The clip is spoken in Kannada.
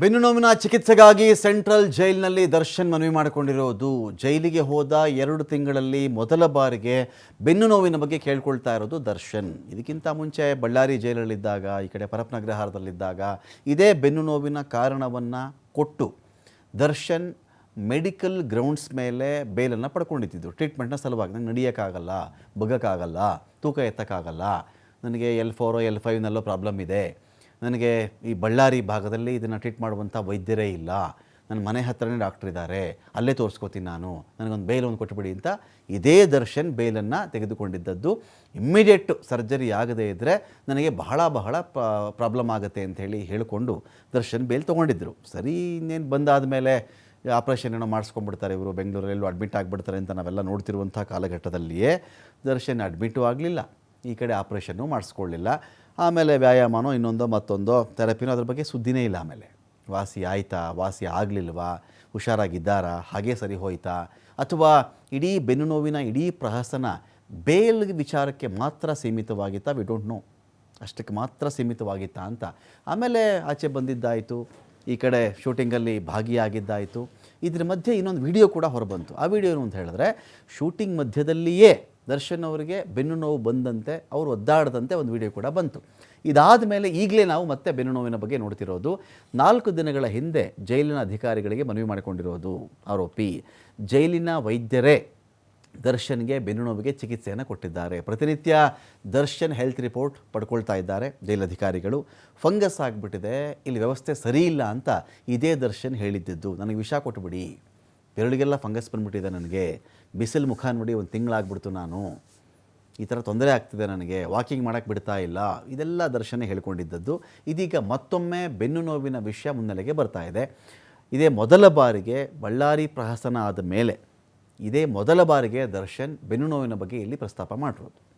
ಬೆನ್ನು ನೋವಿನ ಚಿಕಿತ್ಸೆಗಾಗಿ ಸೆಂಟ್ರಲ್ ಜೈಲಿನಲ್ಲಿ ದರ್ಶನ್ ಮನವಿ ಮಾಡಿಕೊಂಡಿರೋದು. ಜೈಲಿಗೆ ಹೋದ ಎರಡು ತಿಂಗಳಲ್ಲಿ ಮೊದಲ ಬಾರಿಗೆ ಬೆನ್ನು ನೋವಿನ ಬಗ್ಗೆ ಕೇಳ್ಕೊಳ್ತಾ ಇರೋದು ದರ್ಶನ್. ಇದಕ್ಕಿಂತ ಮುಂಚೆ ಬಳ್ಳಾರಿ ಜೈಲಲ್ಲಿದ್ದಾಗ, ಈ ಕಡೆ ಪರಪ್ನಗ್ರಹಾರದಲ್ಲಿದ್ದಾಗ ಇದೇ ಬೆನ್ನು ನೋವಿನ ಕಾರಣವನ್ನು ಕೊಟ್ಟು ದರ್ಶನ್ ಮೆಡಿಕಲ್ ಗ್ರೌಂಡ್ಸ್ ಮೇಲೆ ಬೇಲನ್ನು ಪಡ್ಕೊಂಡಿದ್ದಿದ್ದು. ಟ್ರೀಟ್ಮೆಂಟ್ನ ಸಲುವಾಗಿ. ನಂಗೆ ನಡೆಯೋಕ್ಕಾಗಲ್ಲ, ಬಗ್ಗಕ್ಕಾಗಲ್ಲ, ತೂಕ ಎತ್ತಕ್ಕಾಗಲ್ಲ, ನನಗೆ ಎಲ್ ಫೋರೋ ಎಲ್ ಫೈವ್ನಲ್ಲೋ ಪ್ರಾಬ್ಲಮ್ ಇದೆ. ನನಗೆ ಈ ಬಳ್ಳಾರಿ ಭಾಗದಲ್ಲಿ ಇದನ್ನು ಟ್ರೀಟ್ ಮಾಡುವಂಥ ವೈದ್ಯರೇ ಇಲ್ಲ. ನನ್ನ ಮನೆ ಹತ್ರನೇ ಡಾಕ್ಟ್ರ್ ಇದ್ದಾರೆ. ಅಲ್ಲೇ ತೋರಿಸ್ಕೋತೀನಿ ನಾನು. ನನಗೊಂದು ಬೇಲ್ ಒಂದು ಕೊಟ್ಟುಬಿಡಿ ಅಂತ ಇದೇ ದರ್ಶನ್ ಬೇಲನ್ನು ತೆಗೆದುಕೊಂಡಿದ್ದದ್ದು. ಇಮ್ಮಿಡಿಯೇಟ್ ಸರ್ಜರಿ ಆಗದೇ ಇದ್ದರೆ ನನಗೆ ಬಹಳ ಬಹಳ ಪ್ರಾಬ್ಲಮ್ ಆಗುತ್ತೆ ಅಂತ ಹೇಳಿ ಹೇಳಿಕೊಂಡು ದರ್ಶನ್ ಬೇಲ್ ತೊಗೊಂಡಿದ್ದರು ಸರಿ, ಇನ್ನೇನು ಬಂದಾದ ಮೇಲೆ ಆಪ್ರೇಷನ್ ಏನೋ ಮಾಡಿಸ್ಕೊಂಡ್ಬಿಡ್ತಾರೆ ಇವರು. ಬೆಂಗಳೂರಲ್ಲೂ ಅಡ್ಮಿಟ್ ಆಗಿಬಿಡ್ತಾರೆ ಅಂತ ನಾವೆಲ್ಲ ನೋಡ್ತಿರುವಂಥ ಕಾಲಘಟ್ಟದಲ್ಲಿಯೇ ದರ್ಶನ್ ಅಡ್ಮಿಟು ಆಗಲಿಲ್ಲ. ಈ ಕಡೆ ಆಪ್ರೇಷನ್ನು ಮಾಡಿಸ್ಕೊಳ್ಳಿಲ್ಲ. ಆಮೇಲೆ ವ್ಯಾಯಾಮನೋ ಇನ್ನೊಂದೋ ಮತ್ತೊಂದೋ ಥೆರಪಿನೋ ಅದ್ರ ಬಗ್ಗೆ ಸುದ್ದಿನೇ ಇಲ್ಲ ಆಮೇಲೆ. ವಾಸಿ ಆಯ್ತಾ, ವಾಸಿ ಆಗಲಿಲ್ವಾ, ಹುಷಾರಾಗಿದ್ದಾರಾ, ಹಾಗೆ ಸರಿ ಹೋಯ್ತಾ, ಅಥವಾ ಇಡೀ ಬೆನ್ನು ನೋವಿನ, ಇಡೀ ಪ್ರಹಸನ ಬೇಲ್ ವಿಚಾರಕ್ಕೆ ಮಾತ್ರ ಸೀಮಿತವಾಗಿತ್ತಾ? ವಿ ಡೋಂಟ್ ನೋ ಅಷ್ಟಕ್ಕೆ ಮಾತ್ರ ಸೀಮಿತವಾಗಿತ್ತಾ ಅಂತ. ಆಮೇಲೆ ಆಚೆ ಬಂದಿದ್ದಾಯಿತು, ಈ ಕಡೆ ಶೂಟಿಂಗಲ್ಲಿ ಭಾಗಿಯಾಗಿದ್ದಾಯಿತು. ಇದ್ರ ಮಧ್ಯೆ ಇನ್ನೊಂದು ವಿಡಿಯೋ ಕೂಡ ಹೊರಬಂತು. ಆ ವಿಡಿಯೋ ಏನು ಅಂತ ಹೇಳಿದ್ರೆ, ಶೂಟಿಂಗ್ ಮಧ್ಯದಲ್ಲಿಯೇ ದರ್ಶನ್ ಅವರಿಗೆ ಬೆನ್ನು ನೋವು ಬಂದಂತೆ ಅವರು ಒದ್ದಾಡದಂತೆ ಒಂದು ವಿಡಿಯೋ ಕೂಡ ಬಂತು. ಇದಾದ ಮೇಲೆ ಈಗಲೇ ನಾವು ಮತ್ತೆ ಬೆನ್ನು ನೋವಿನ ಬಗ್ಗೆ ನೋಡ್ತಿರೋದು. ನಾಲ್ಕು ದಿನಗಳ ಹಿಂದೆ ಜೈಲಿನ ಅಧಿಕಾರಿಗಳಿಗೆ ಮನವಿ ಮಾಡಿಕೊಂಡಿರೋದು ಆರೋಪಿ. ಜೈಲಿನ ವೈದ್ಯರೇ ದರ್ಶನ್ಗೆ ಬೆನ್ನು ನೋವಿಗೆ ಚಿಕಿತ್ಸೆಯನ್ನು ಕೊಟ್ಟಿದ್ದಾರೆ. ಪ್ರತಿನಿತ್ಯ ದರ್ಶನ್ ಹೆಲ್ತ್ ರಿಪೋರ್ಟ್ ಪಡ್ಕೊಳ್ತಾ ಇದ್ದಾರೆ ಜೈಲಧಿಕಾರಿಗಳು. ಫಂಗಸ್ ಆಗಿಬಿಟ್ಟಿದೆ. ಇಲ್ಲಿ ವ್ಯವಸ್ಥೆ ಸರಿ ಇಲ್ಲ ಅಂತ ಇದೇ ದರ್ಶನ್ ಹೇಳಿದ್ದಿದ್ದು ನನಗೆ ವಿಷ ಕೊಟ್ಬಿಡಿ. ಬೆರಳಿಗೆಲ್ಲ ಫಂಗಸ್ ಬಂದುಬಿಟ್ಟಿದೆ ನನಗೆ. ಬಿಸಿಲು ಮುಖ ನೋಡಿ ಒಂದು ತಿಂಗಳಾಗ್ಬಿಡ್ತು ನಾನು. ಈ ಥರ ತೊಂದರೆ ಆಗ್ತಿದೆ ನನಗೆ. ವಾಕಿಂಗ್ ಮಾಡೋಕ್ಕೆ ಬಿಡ್ತಾ ಇಲ್ಲ. ಇದೆಲ್ಲ ದರ್ಶನ ಹೇಳ್ಕೊಂಡಿದ್ದದ್ದು. ಇದೀಗ ಮತ್ತೊಮ್ಮೆ ಬೆನ್ನು ನೋವಿನ ವಿಷಯ ಮುನ್ನೆಲೆಗೆ ಬರ್ತಾ ಇದೆ. ಇದೇ ಮೊದಲ ಬಾರಿಗೆ ಬಳ್ಳಾರಿ ಪ್ರಹಸನ ಆದ ಮೇಲೆ ಇದೇ ಮೊದಲ ಬಾರಿಗೆ ದರ್ಶನ್ ಬೆನ್ನು ನೋವಿನ ಬಗ್ಗೆ ಇಲ್ಲಿ ಪ್ರಸ್ತಾಪ ಮಾಡಿರೋದು.